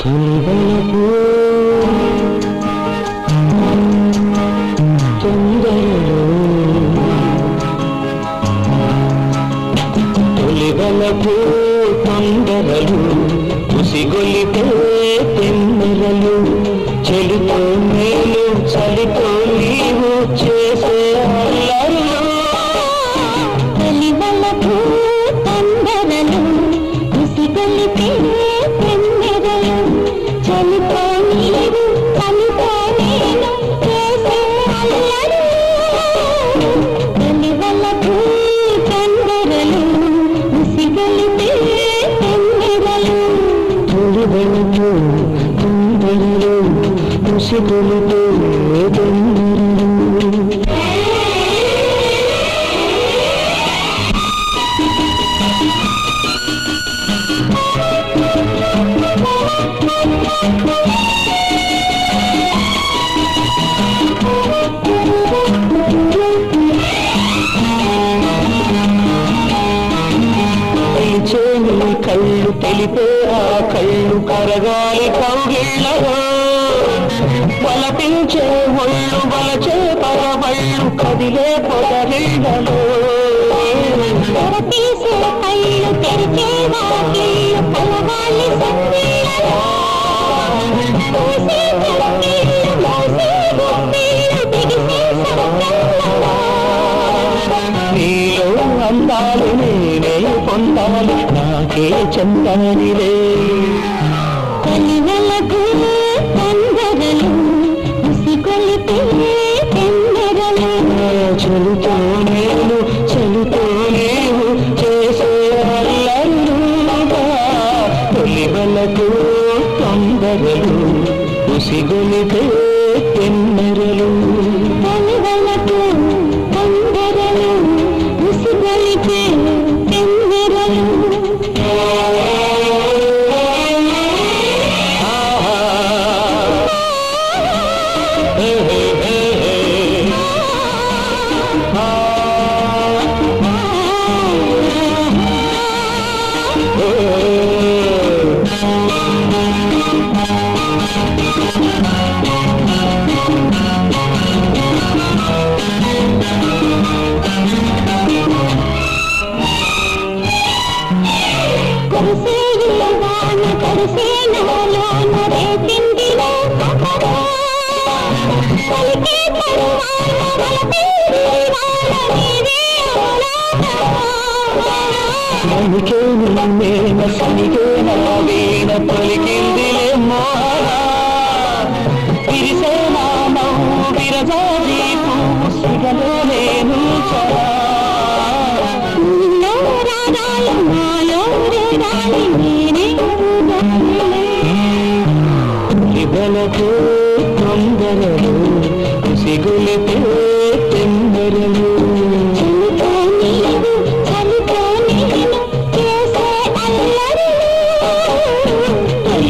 తొలివలపు తొందరలో తొలివలపు తొందరలు ఉసిగొలిపే తెమ్మెరలు చెలితో మేలు చలితో ఉసిగొలిపే తెమ్మెరలు తెలిచే కళ్ళు తెలిపే ఆ కళ్ళు కరగాలి కౌగిళ్ళగా బలపించే ఒళ్ళు బలచే పరవళ్ళు కదిలే పొదరిళ్ళలో కళ్ళు తెరిచే వాకిళ్ళు నీలో అందాలు నేనే పొందాలి నాకే కలివలకు ఉసిగొలిపే తెమ్మెరలు సనికే సనికే పలికిందిలే విరిసే విరజాజీ పువ్వు సిగలో నేను చరా తొందరలు సిగులితే తెందరలు